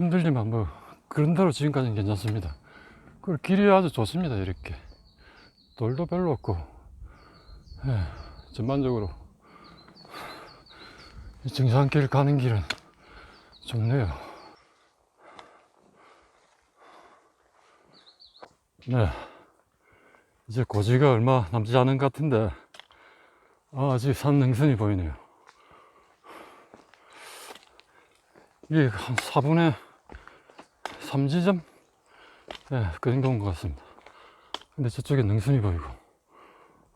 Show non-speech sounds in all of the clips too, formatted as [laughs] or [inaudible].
힘들지만 뭐 그런 대로 지금까지는 괜찮습니다. 그 길이 아주 좋습니다. 이렇게 돌도 별로 없고 예, 전반적으로 이 정상길 가는 길은 좋네요. 네, 이제 고지가 얼마 남지 않은 것 같은데 아, 아직 산 능선이 보이네요. 이게 한 4분의 3지점? 네, 그 정도인 것 같습니다. 근데 저쪽에 능선이 보이고.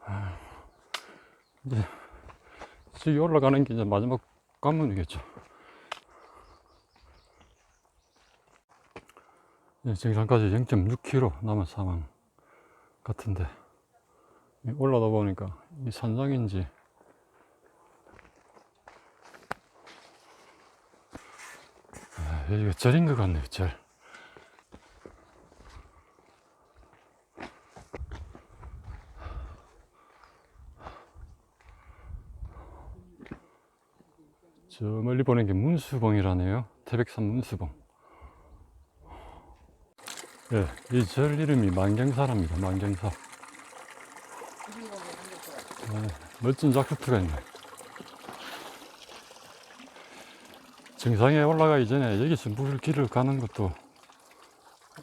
아, 이제, 저기 올라가는 게 이제 마지막 관문이겠죠. 네, 정상까지 0.6km 남은 상황 같은데, 이 올라다 보니까 이 산장인지 아, 여기가 절인 것 같네요, 절. 저 멀리 보는 게 문수봉이라네요. 태백산 문수봉. 예, 이 절 이름이 만경사랍니다. 만경사. 네, 멋진 자크트가 있네. 정상에 올라가기 전에 여기서 물길을 가는 것도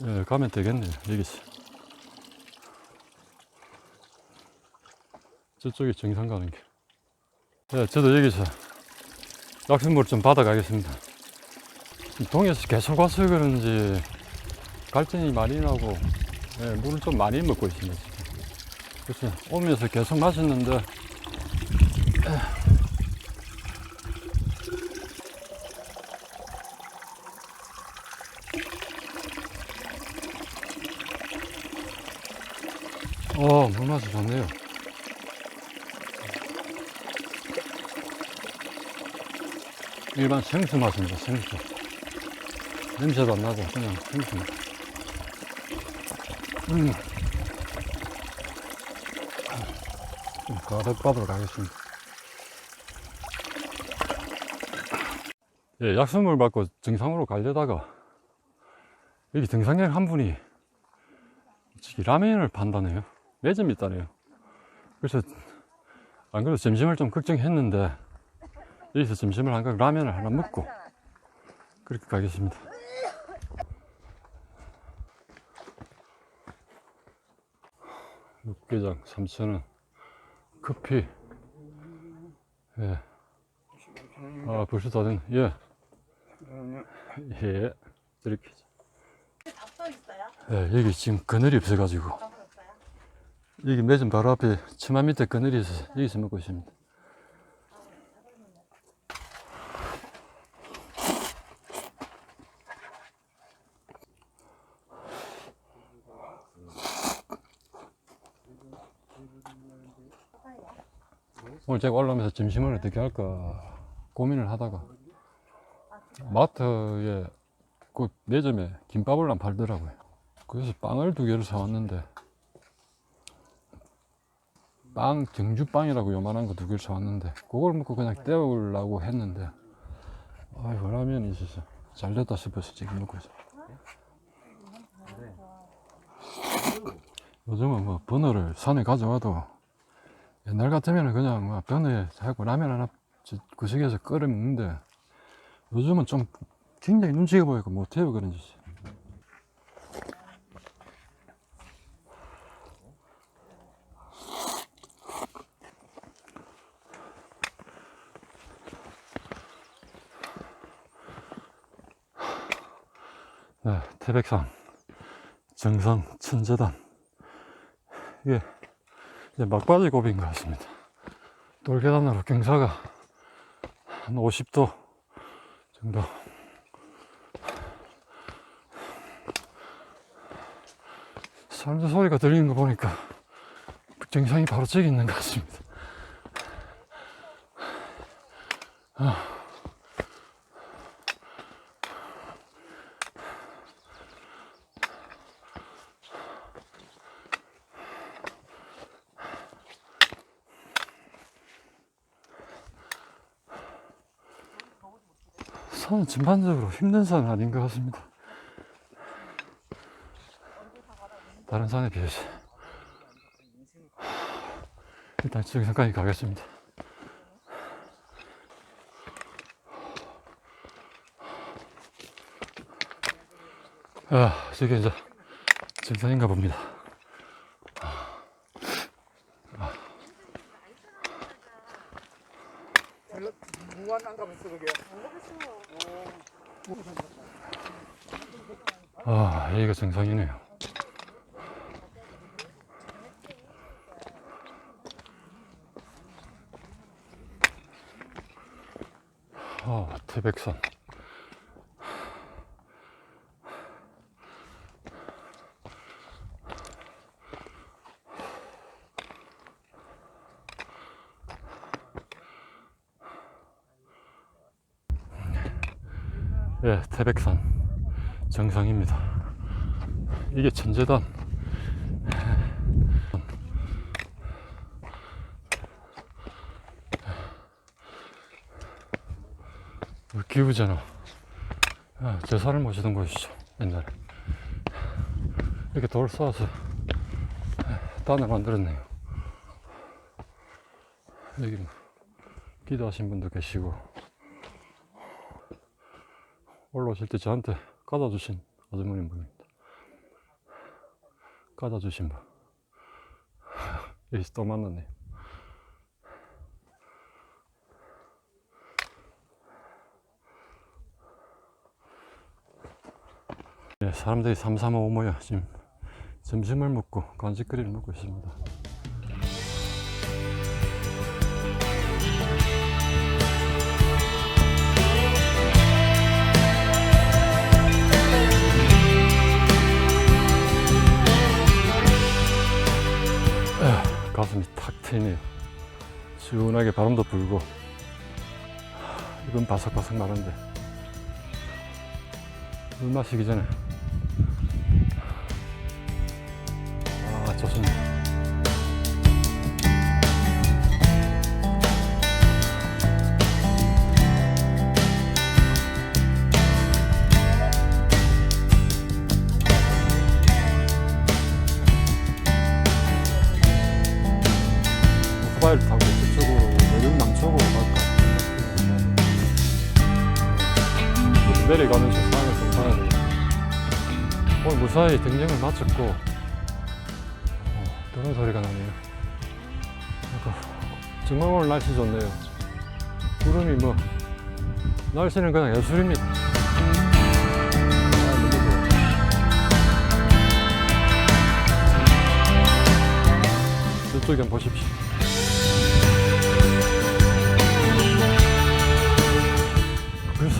예, 가면 되겠네요. 여기서. 저쪽이 정상 가는 길. 예, 저도 여기서 약수물 좀 받아가겠습니다. 동에서 계속 와서 그런지 갈증이 많이 나고 예, 물을 좀 많이 먹고 있습니다. 그래서 오면서 계속 마셨는데 어, 물 맛이 좋네요. 일반 생수 맛입니다, 생수. 냄새도 안 나고, 그냥 생수 맛. 음. 좀 가득밥으로 가겠습니다. 예, 약수물 받고 정상으로 가려다가, 여기 등산객 한 분이, 라면을 판다네요. 매점이 있다네요. 그래서, 안 그래도 점심을 좀 걱정했는데, 여기서 점심을 한건 라면을 하나 먹고, 그렇게 가겠습니다. 육개장 3,000원, 커피, 예. 아, 벌써 다 됐네. 예. 예. 이렇게. 예, 여기 지금 그늘이 없어가지고. 여기 매점 바로 앞에 치마 밑에 그늘이 있어서 여기서 먹고 있습니다. 오늘 제가 올라오면서 점심을 어떻게 할까 고민을 하다가 마트에 그 매점에 김밥을 안 팔더라고요. 그래서 빵을 두 개를 사왔는데 빵 정주빵이라고 요만한 거 두 개를 사왔는데 그걸 먹고 그냥 때우려고 했는데 아이고 라면이 있어서 잘 됐다 싶어서 지금 먹고 있어. 요즘은 뭐 버너를 산에 가져와도 옛날 같으면 그냥 뭐 버너에 하고 라면 하나 저- 구석에서 끓여 먹는데 요즘은 좀 굉장히 눈치가 보이고 못해요 그런 짓이. 네, 태백산 정상 천재단 이게 이제 막바지 고비인 것 같습니다. 돌계단으로 경사가 한 50도 정도. 사람들 소리가 들리는 거 보니까 정상이 바로 저기 있는 것 같습니다. 산은 전반적으로 힘든 산은 아닌 것 같습니다. 다른 산에 비해서. 일단 정상까지 가겠습니다. 아, 저게 이제 정상인가 봅니다. 아, 여기가 정상이네요. 아, 태백산. 예, 태백산 정상입니다. 이게 천재단. 기후잖아. 아, 제사를 모시던 곳이죠, 옛날에. 이렇게 돌 쌓아서 단을 만들었네요. 여기 뭐 기도하신 분도 계시고, 올라오실 때 저한테 까다 주신 아주머니 분입니다. 까다 주신 분. [laughs] 여기서 또 만났네요. 네, 사람들이 삼삼오오 모여 지금 점심을 먹고 간식거리를 먹고 있습니다. 시원하게 바람도 불고. 이건 바삭바삭 마른데. 물 마시기 전에 오토바이를 타고 그쪽으로 내륙 남쪽으로 갈까 내려가면서 산을 좀 봐야 돼요. 오늘 무사히 등정을 마쳤고 어, 그런 소리가 나네요. 정말 오늘 날씨 좋네요. 구름이 뭐 날씨는 그냥 예술입니다. 저쪽에 한번 보십시오.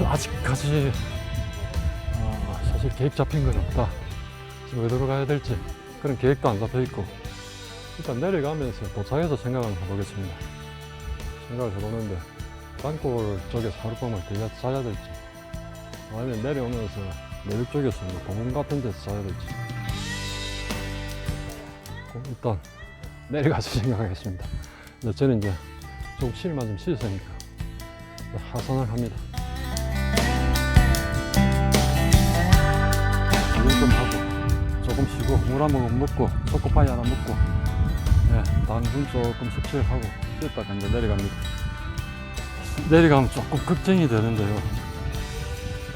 아직까지 어, 사실 계획 잡힌 건 없다. 지금 어디로 가야 될지 그런 계획도 안 잡혀 있고 일단 내려가면서 도착해서 생각을 해보겠습니다. 생각을 해보는데 산골 쪽에서 하룻밤을 더 자야 될지 아니면 내려오면서 내륙 쪽에서 뭐 공원 같은 데서 자야 될지 그 일단 내려가서 [laughs] 생각하겠습니다. 저는 이제 좀 쉴만 좀 씻으니까 하산을 합니다. 쉬고 물 한 모금 먹고 초코파이 하나 먹고 예, 당분 조금 섭취를 하고 쉬었다가 이제 내려갑니다. 내려가면 조금 걱정이 되는데요.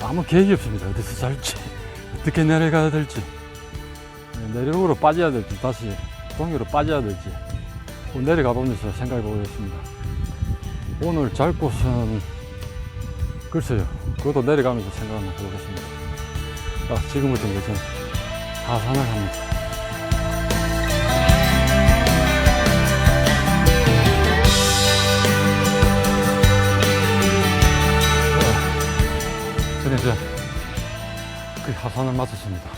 아무 계획이 없습니다. 어디서 잘지 [laughs] 어떻게 내려가야 될지 예, 내륙으로 빠져야 될지 다시 동해로 빠져야 될지 꼭 내려가 보면서 생각해 보겠습니다. 오늘 잘 곳은 글쎄요. 그것도 내려가면서 생각을 해보겠습니다. 아, 지금부터 이제 저는 하산을 합니다. 네. 저는 이제 그 하산을 마쳤습니다.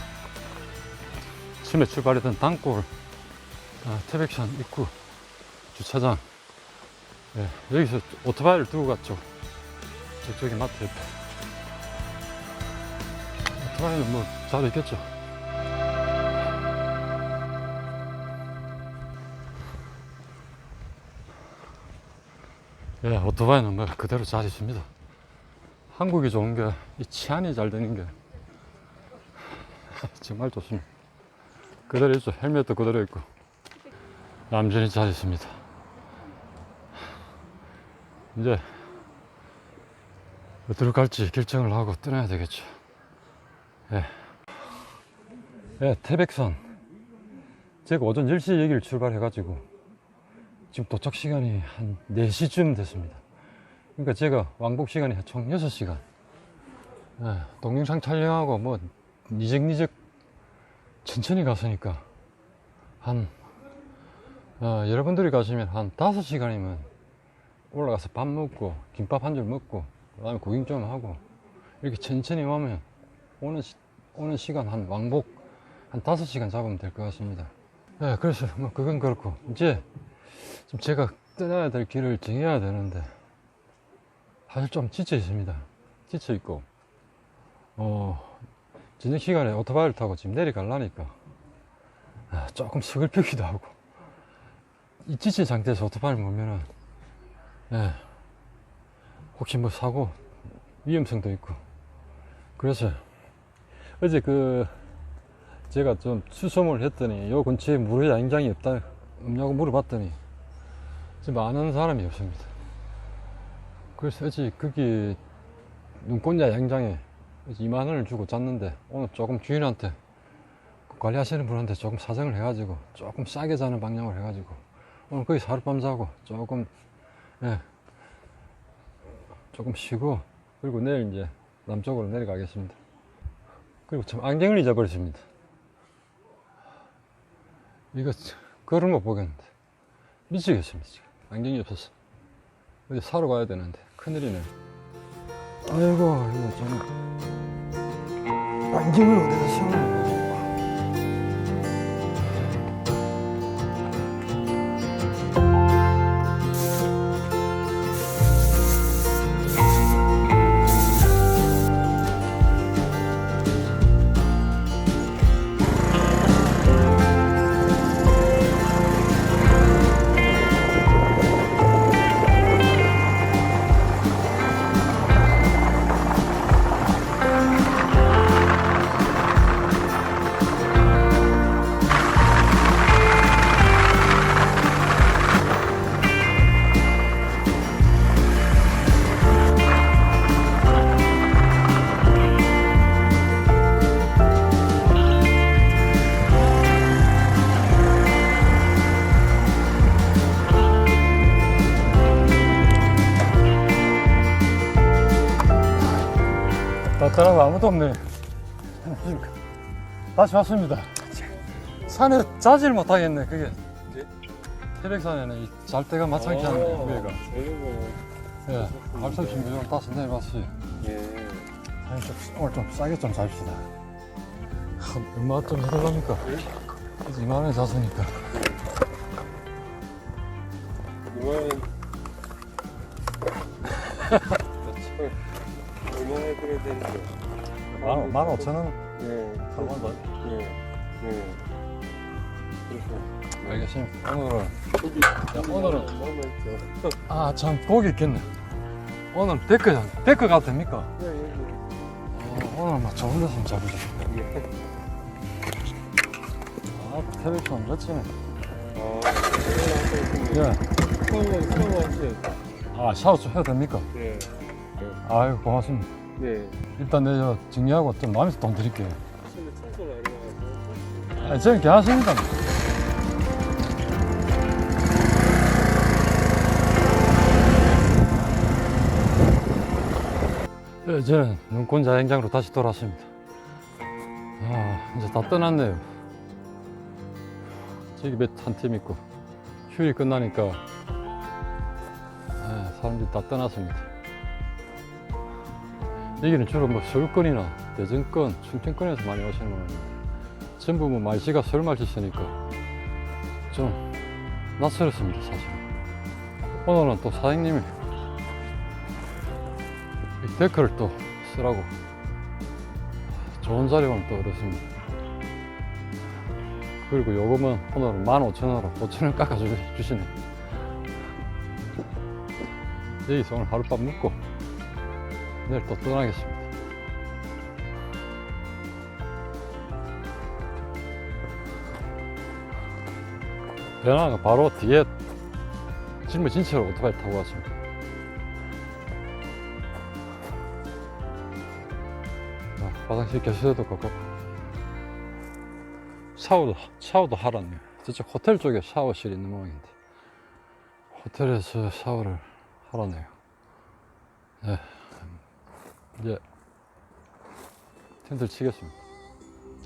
처음에 출발했던 땅골 아, 태백산 입구 주차장 예, 여기서 오토바이를 두고 갔죠. 저쪽에 마트 옆에. 오토바이는 뭐 잘 있겠죠. 예, 오토바이는 뭐 그대로 잘 있습니다. 한국이 좋은 게 이 치안이 잘 되는 게 [laughs] 정말 좋습니다. 그대로 있죠. 헬멧도 그대로 있고 얌전히 잘 있습니다. 이제 어디로 갈지 결정을 하고 떠나야 되겠죠. 예. 예, 태백산. 제가 오전 10시 얘기를 출발해가지고 지금 도착 시간이 한 4시쯤 됐습니다. 그러니까 제가 왕복 시간이 총 6시간. 예, 동영상 촬영하고 뭐 니적니적 천천히 갔으니까 한 어, 여러분들이 가시면 한 5시간이면 올라가서 밥 먹고 김밥 한 줄 먹고 그 다음에 구경 좀 하고 이렇게 천천히 오면 오는 시, 오는 시간 한 왕복 한 5시간 잡으면 될 것 같습니다. 예, 그래서 뭐 그건 그렇고 이제 좀 제가 떠나야 될 길을 정해야 되는데 사실 좀 지쳐 있습니다. 지쳐 있고. 어 저녁 시간에 오토바이를 타고 지금 내려가려니까 아, 조금 서글프기도 하고. 이 지친 상태에서 오토바이를 몰면은 예, 혹시 뭐 사고 위험성도 있고. 그래서 어제 그 제가 좀 수소문을 했더니 요 근처에 무료 야영장이 없다 없냐고 물어봤더니 지금 아는 사람이 없습니다. 그래서 어제 거기 눈꽃야 야영장에 2만 원을 주고 잤는데 오늘 조금 주인한테 그 관리하시는 분한테 조금 사정을 해가지고 조금 싸게 자는 방향으로 해가지고 오늘 거기서 하룻밤 자고 조금 예 조금 쉬고 그리고 내일 이제 남쪽으로 내려가겠습니다. 그리고 참 안경을 잊어버렸습니다. 이거 걸을 못 보겠는데 미치겠습니다. 지금 안경이 없어서 어디 사러 가야 되는데 큰일이네. 아이고 이거 좀 안경을 어디다 사나? 나타 나고 아무도 없네. 다시 왔습니다. 산에 자질 못하겠네, 그게. 태백산에는 이 잘때가 마땅치 않네, 위에가. 그리고 예, 발석 신부용 다섯 내봤어요. 예. 아니, 좀, 오늘 좀 싸게 좀 잡시다. 한, 얼마 좀 해달랍니까? 2만원에 샀으니까. 이만 얼마나 해드려야 되는데? 만, 만 오천 원? 예. 한번 더. 예. 예. 그래서 알겠습니다. 오늘은, 고기 오늘은- 남아있죠. [laughs] 아, 참, 고기 있겠네. 오늘 데크, 데크 가도 됩니까? 예, 예, 어, 오늘 막 좋은 데서 잡으자. 예. 예. 아, 태백산 멋지네. 아, 예. 예. 아, 샤워 좀 해도 됩니까? 예. 아유, 고맙습니다. 예. 일단 내저 정리하고 좀 남에서 돈 드릴게요. 근데 청소를 안 해가지고. 아, 저는 괜찮습니다. 네, 저는 눈꽃 야행장으로 다시 돌아왔습니다. 아, 이제 다 떠났네요. 저기 몇한팀 있고, 휴일 끝나니까, 아, 사람들이 다 떠났습니다. 여기는 주로 뭐 서울권이나 대전권, 충청권에서 많이 오시는 분인데, 전부 뭐 말씨가 서울 말씨 쓰니까 좀 낯설었습니다, 사실. 오늘은 또 사장님이 이 데크를 또 쓰라고 좋은 자리를 또 얻었습니다. 그리고 요금은 오늘은 15,000원으로 5,000원 깎아주시네. 여기서 오늘 하룻밤 묵고 내일 또 떠나겠습니다. 배나가 바로 뒤에 짊을 진 채로 오토바이 타고 왔습니다. 아, 화장실 개수대도 가깝고 샤워도 샤워도 하라네요. 저쪽 호텔 쪽에 샤워실 있는 모양인데 호텔에서 샤워를 하라네요. 네, 이제 텐트를 치겠습니다.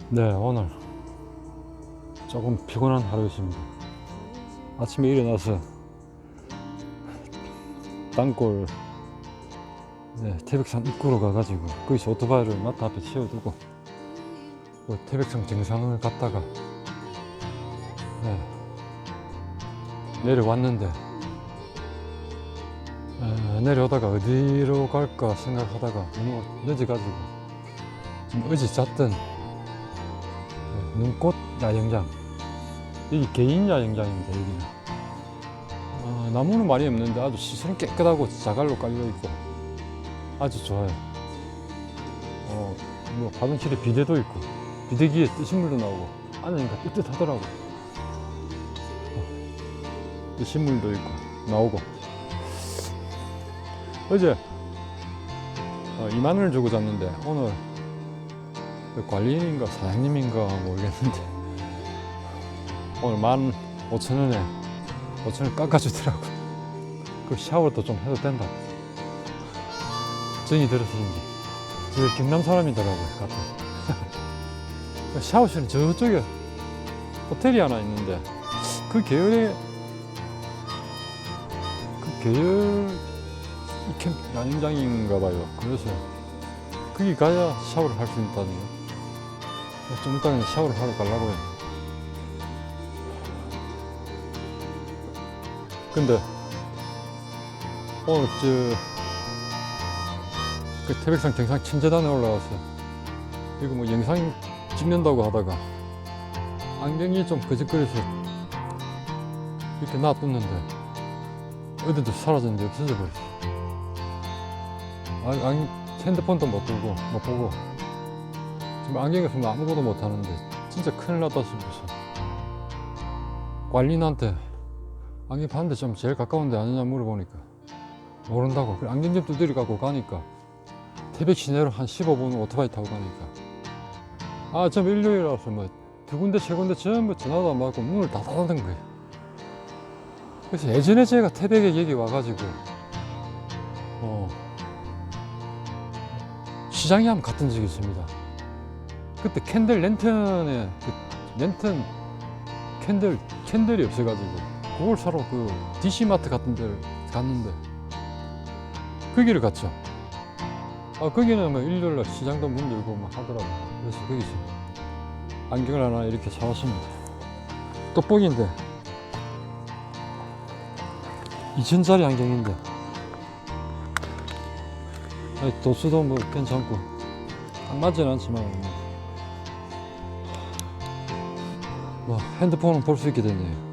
네, 오늘 조금 피곤한 하루였습니다. 아침에 일어나서 땅굴 네, 태백산 입구로 가가지고 거기서 오토바이를 마트 앞에 세워두고 그 태백산 정상을 갔다가 네, 내려왔는데 에, 내려오다가 어디로 갈까 생각하다가 너무 늦어가지고 좀 어제 잤던 네, 눈꽃 야영장. 여기 개인 야영장입니다 여기는. 어, 나무는 많이 없는데 아주 시설은 깨끗하고 자갈로 깔려있고 아주 좋아요. 어, 뭐 화장실에 비데도 있고 비데기에 뜨신 물도 나오고 안에니까 뜨뜻하더라고. 어, 뜨신 물도 있고 나오고 어제? 어, 2만 원을 주고 잤는데 오늘 그 관리인인가 사장님인가 모르겠는데 [laughs] 오늘 만 5천 원에 5천 원 깎아주더라고. 그 샤워도 좀 해도 된다. 정이 들어서인지. 저 경남 사람이더라고요 같은 [laughs] 샤워실은 저쪽에 호텔이 하나 있는데 그 계열의 그 계열 이 캠 야영장인가 봐요. 그래서 거기 가야 샤워를 할 수 있다네요 좀 이따는 샤워를 하러 가려고요. 근데 오늘 저그 태백산 정상 침재단에 올라가서 이거 뭐 영상 찍는다고 하다가 안경이 좀 거짓거려서 이렇게 놔뒀는데 어딘지 사라졌는데 없어져 버렸어. 아, 안, 핸드폰도 못 들고 못 보고. 지금 안경이 없으면 아무것도 못 하는데 진짜 큰일 났다 싶어서. 관리인한테 안경 파는데 좀 제일 가까운 데 아니냐 물어보니까 모른다고. 그래, 안경점 두드려 갖고 가니까 태백 시내로 한 15분 오토바이 타고 가니까. 아좀 일요일이라서 뭐두 군데 세 군데 전부 전화도 안 받고 문을 다 닫아둔 거예요. 그래서 예전에 제가 태백에 여기 와가지고 어 시장에 한번 갔던 적이 있습니다 그때 캔들 랜턴에 그 랜턴 캔들 캔들이 없어가지고 그걸 사러 그 DC마트 같은 데를 갔는데 거기를 갔죠. 아 거기는 뭐 일요일 날 시장도 문 열고 막 하더라고요. 그래서 거기서 안경을 하나 이렇게 사왔습니다. 떡볶이인데 2천짜리 안경인데 도수도 뭐 괜찮고 딱 맞진 않지만 뭐, 뭐 핸드폰은 볼수 있게 됐네요.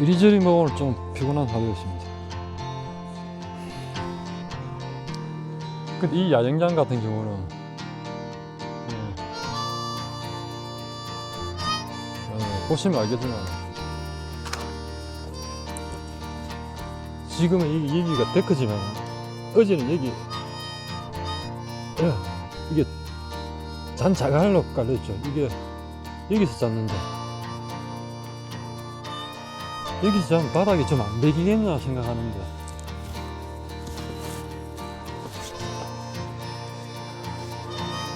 이리저리 뭐 오늘 좀 피곤한 하루였습니다. 근데 이 야영장 같은 경우는 음, 어, 보시면 알겠지만 지금은 이, 여기가 데크지만 어제는 여기 어, 이게 잔 자갈로 깔려있죠. 이게 여기서 잤는데. 여기서 자면 바닥이 좀 안 베기겠나 생각하는데.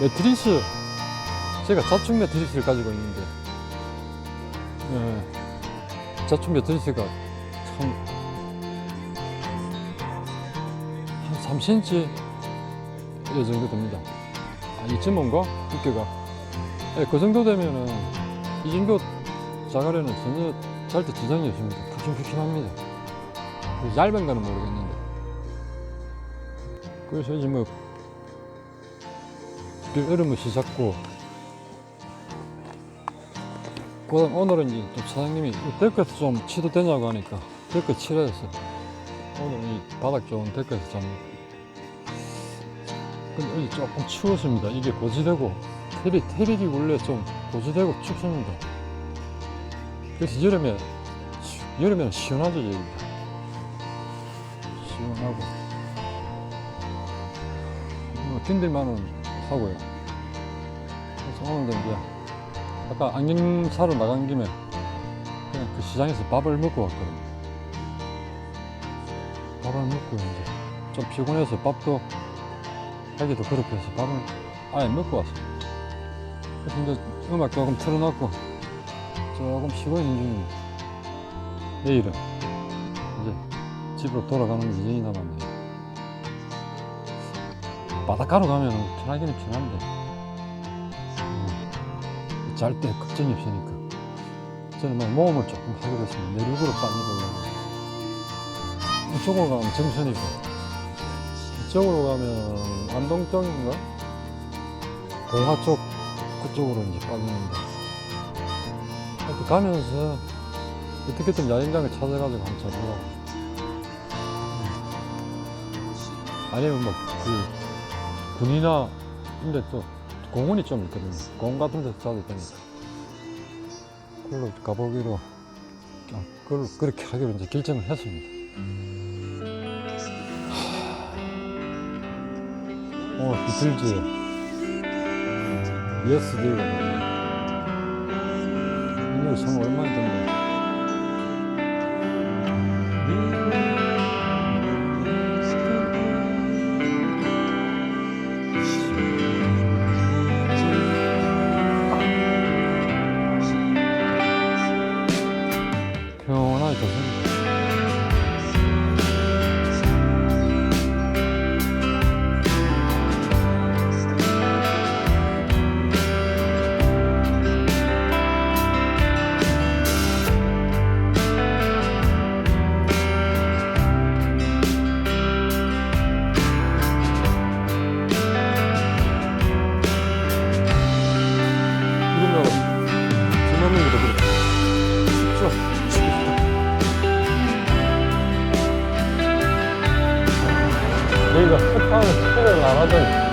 매트리스 제가 자축 매트리스를 가지고 있는데. 예, 자축 매트리스가 참 3cm 이 정도 됩니다. 아, 이쯤인가? 두께가. 예, 그 정도 되면은 이 정도 자갈에는 전혀 잘때 지장이 없습니다. 푹신푹신합니다. 그 얇은 거는 모르겠는데. 그래서 이제 뭐그 얼음을 씻었고 그다음 오늘은 이제 또 사장님이 이 데크에서 좀 치도 되냐고 하니까 데크 칠해서 오늘 이 바닥 좋은 데크에서 좀 근데 여기 조금 추웠습니다. 이게 고지되고 태백, 태백이 원래 좀 고지되고 춥습니다. 그래서 여름에 시- 여름에는 시원하죠 여기. 시원하고 뭐 딘들만은 하고요. 그래서 오늘도 이제 아까 안경 사러 나간 김에 그냥 그 시장에서 밥을 먹고 왔거든요. 밥을 먹고 이제 좀 피곤해서 밥도 하기도 그렇고 해서 밥을 아예 먹고 왔어요. 그래서 이제 음악 조금 틀어놓고 조금 쉬고 있는 중입니다. 내일은 이제 집으로 돌아가는 일정이 남았네요. 바닷가로 가면 편하기는 편한데 음, 잘때 걱정이 없으니까 저는 뭐 모험을 조금 하기로 했습니다. 내륙으로 가려고 이쪽으로 가면 정선이고 이쪽으로 가면 안동 쪽인가? 공화 쪽 그쪽으로 이제 빠지는데. 이렇게 가면서 어떻게 든 야영장을 찾아가지고 한번 찾아보라고 아니면 뭐그 군이나 근데 또 공원이 좀 있거든요. 공원 같은 데서 자도 되니까. 그걸로 가보기로 아, 그걸 그렇게 하기로 이제 결정을 했습니다 하, 오늘 비틀즈의 예스데이가 이 노래 참 오랜만에 듣네 스